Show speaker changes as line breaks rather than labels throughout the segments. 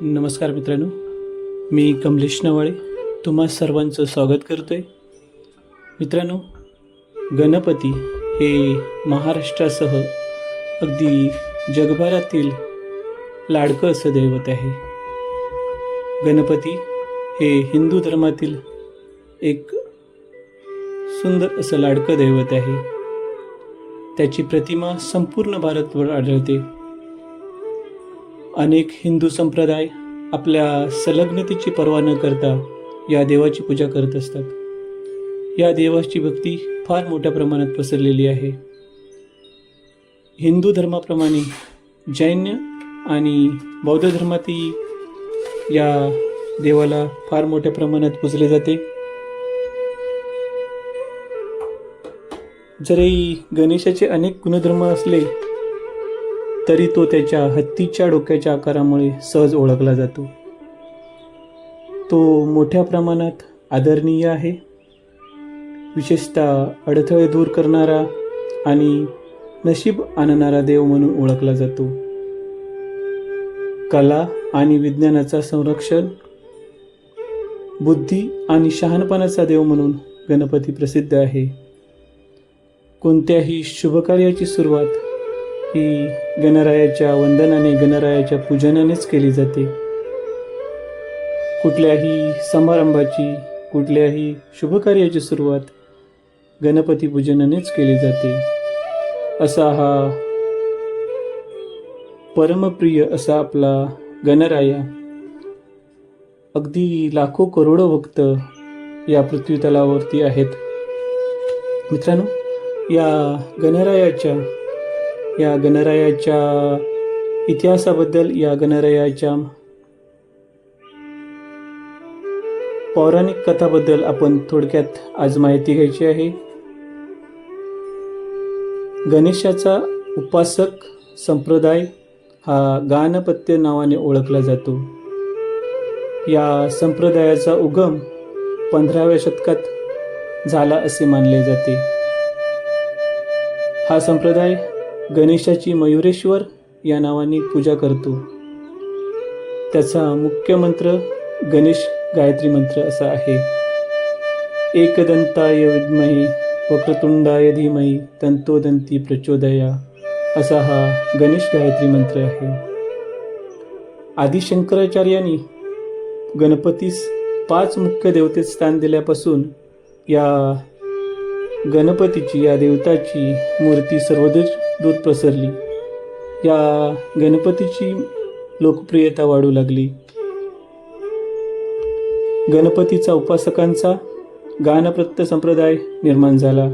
नमस्कार मित्रांनो मी कमलेश नवाळे तुम्हा सर्वांचं स्वागत करतो आहे मित्रांनो गणपती हे महाराष्ट्रासह अगदी जगभरातील लाडकं असं दैवत आहे. गणपती हे हिंदू धर्मातील एक सुंदर असं लाडकं दैवत आहे. त्याची प्रतिमा संपूर्ण भारतभर आढळते. अनेक हिंदू संप्रदाय आपल्या संलग्नतेची पर्वा न करता या देवाची पूजा करत असतात. या देवाची भक्ती फार मोठ्या प्रमाणात पसरलेली आहे. हिंदू धर्माप्रमाणे जैन आणि बौद्ध धर्मातही या देवाला फार मोठ्या प्रमाणात पुजले जाते. जरी गणेशाचे अनेक गुणधर्म असले तरी तो त्याच्या हत्तीच्या डोक्याच्या आकारामुळे सहज ओळखला जातो. तो मोठ्या प्रमाणात आदरणीय आहे. विशेषतः अडथळे दूर करणारा आणि नशीब आणणारा देव म्हणून ओळखला जातो. कला आणि विज्ञानाचा संरक्षण बुद्धी आणि शहाणपणाचा देव म्हणून गणपती प्रसिद्ध आहे. कोणत्याही शुभकार्याची सुरुवात ही गणरायाच्या वंदनाने गणरायाच्या पूजनानेच केली जाते. कुठल्याही समारंभाची कुठल्याही शुभकार्याची सुरुवात गणपती पूजनानेच केली जाते. असा हा परमप्रिय असा आपला गणराया. अगदी लाखो करोडो भक्त या पृथ्वी तलावरती आहेत. मित्रांनो या गणरायाच्या या गणरायाच्या इतिहासाबद्दल या गणरायाच्या पौराणिक कथाबद्दल आपण थोडक्यात आज माहिती घ्यायची आहे. गणेशाचा उपासक संप्रदाय हा गाणपत्य नावाने ओळखला जातो. या संप्रदायाचा उगम पंधराव्या शतकात झाला असे मानले जाते. हा संप्रदाय गणेशाची मयुरेश्वर या नावाने पूजा करतो. त्याचा मुख्य मंत्र गणेश गायत्री मंत्र असा आहे. एकदंताय विद्महे वक्रतुंडाय धीमही तंतोदंती प्रचोदया असा हा गणेश गायत्री मंत्र आहे. आदिशंकराचार्यांनी गणपतीस पाच मुख्य देवतेत स्थान दिल्यापासून या गणपतीची या देवताची मूर्ती सर्वदूर दूर पसरली. या गणपतीची लोकप्रियता वाढू लागली. गणपतीचा उपासकांचा गानप्रत्य संप्रदाय निर्माण झाला.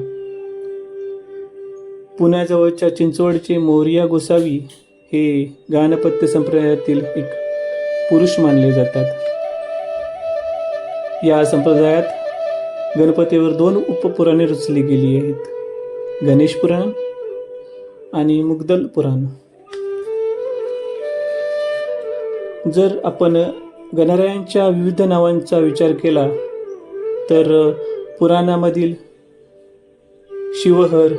पुण्याजवळच्या चिंचवडचे मोरिया गोसावी हे गानपत्य संप्रदायातील एक पुरुष मानले जातात. या संप्रदायात गणपतीवर दोन उपपुराणे रचली गेली आहेत. गणेश पुराण आणि मुग्दल पुराण. जर आपण गणरायांच्या विविध नावांचा विचार केला तर पुराणामधील शिवहर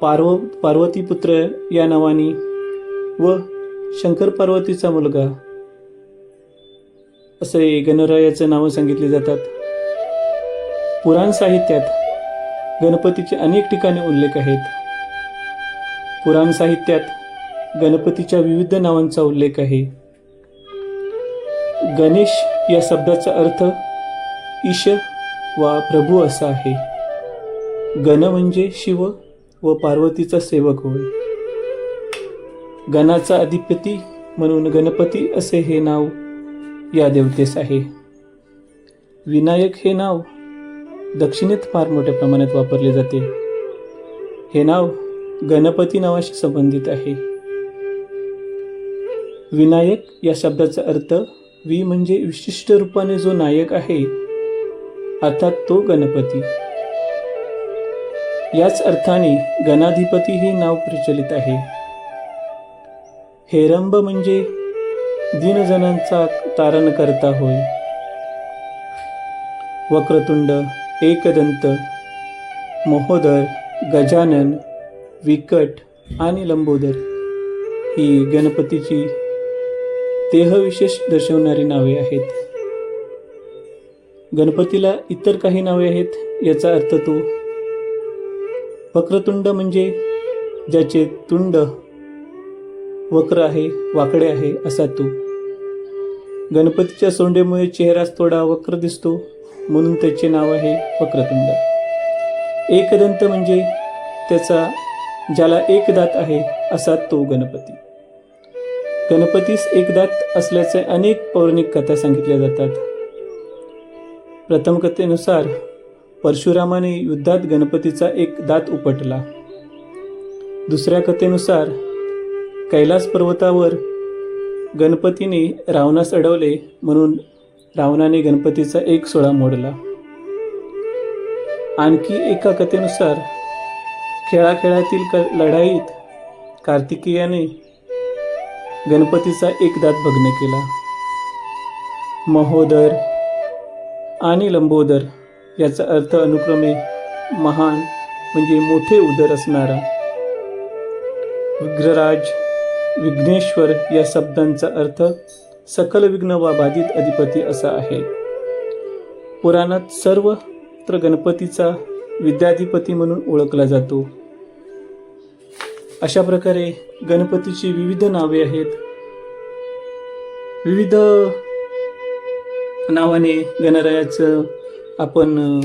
पार्व पार्वतीपुत्र या नावाने व शंकर पार्वतीचा मुलगा असे गणरायाचं नावं सांगितली जातात. पुराण साहित्यात गणपतीचे अनेक ठिकाणी उल्लेख आहेत. पुराण साहित्यात गणपतीच्या विविध नावांचा उल्लेख आहे. गणेश या शब्दाचा अर्थ ईश वा प्रभू असा आहे. गण म्हणजे शिव व पार्वतीचा सेवक होय. गणाचा अधिपती म्हणून गणपती असे हे नाव या देवतेस आहे. विनायक हे नाव दक्षिणेत फार मोठ्या प्रमाणात वापरले जाते. हे नाव गणपती नावाशी संबंधित आहे. विनायक या शब्दाचा अर्थ वि म्हणजे विशिष्ट रूपाने जो नायक आहे अर्थात तो गणपती. याच अर्थाने गणाधिपती हे नाव प्रचलित आहे. हेरंब म्हणजे दिनजनांचा तारण करता होय. वक्रतुंड एकदंत महोदर गजानन विकट आणि लंबोदर. ही गणपतीची देहविशेष दर्शवणारी नावे आहेत. गणपतीला इतर काही नावे आहेत याचा अर्थ तो वक्रतुंड म्हणजे ज्याचे तुंड वक्र आहे वाकडे आहे असा तो. गणपतीच्या सोंडेमुळे चेहराच थोडा वक्र दिसतो म्हणून त्याचे नाव आहे वक्रतुंड. एकदंत म्हणजे त्याचा ज्याला एक दात आहे असा तो गणपती. गणपतीस एक दात असल्याचे अनेक पौराणिक कथा सांगितल्या जातात. प्रथम कथेनुसार परशुरामाने युद्धात गणपतीचा एक दात उपटला. दुसऱ्या कथेनुसार कैलास पर्वतावर गणपतीने रावणास अडवले म्हणून रावणाने गणपतीचा एक सोळा मोडला. आणखी एका कथेनुसार खेळाखेळातील क लढाईत कार्तिकेयाने गणपतीचा एक दात भग्न केला. महोदर आणि लंबोदर याचा अर्थ अनुक्रमे महान म्हणजे मोठे उदर असणारा. विग्रराज विघ्नेश्वर या शब्दांचा अर्थ सकल विघ्न वा बाधित अधिपती असा आहे. पुराणात सर्वत्र गणपतीचा विद्याधिपती म्हणून ओळखला जातो. अशा प्रकारे गणपतीची विविध नावे आहेत. विविध नावाने गणरायाचं आपण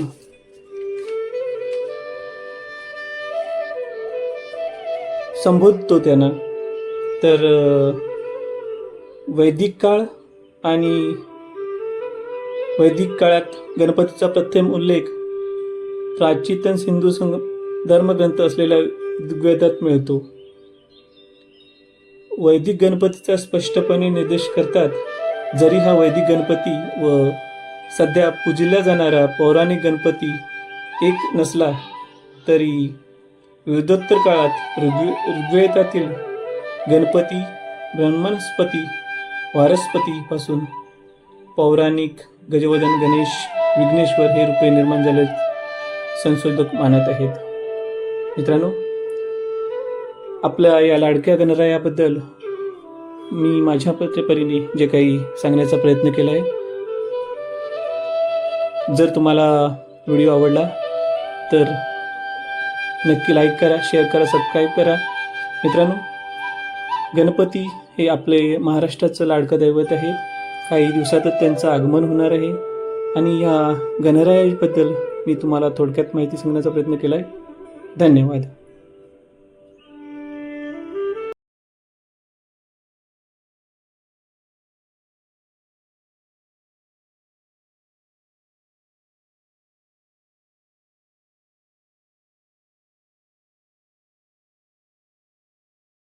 संबोधतो त्यांना. तर वैदिक काळ आणि वैदिक काळात गणपतीचा प्रथम उल्लेख प्राचीन सिंधू संग धर्मग्रंथ असलेल्या ऋग्वेदात मिळतो. वैदिक गणपतीचा स्पष्टपणे निर्देश करतात जरी हा वैदिक गणपती व सध्या पूजला जाणारा पौराणिक गणपती एक नसला तरी युद्धोत्तर काळात ऋग्वे ऋग्वेदातील गणपती ब्रह्मस्पती वारस्पतीपासून पौराणिक गजवदन गणेश विघ्नेश्वर हे रूपे निर्माण झाले संशोधक मानत आहेत. मित्रांनो आपल्या या लाडक्या गणरायाबद्दल मी माझ्या परीने जे काही सांगण्याचा प्रयत्न केला आहे जर तुम्हाला व्हिडिओ आवडला तर नक्की लाईक करा शेअर करा सबस्क्राईब करा. मित्रांनो गणपती हे आपले महाराष्ट्राचं लाडकं दैवत आहे. काही दिवसातच त्यांचं आगमन होणार आहे. आणि या गणरायाबद्दल मी तुम्हाला थोडक्यात माहिती सांगण्याचा प्रयत्न केला आहे धन्यवाद.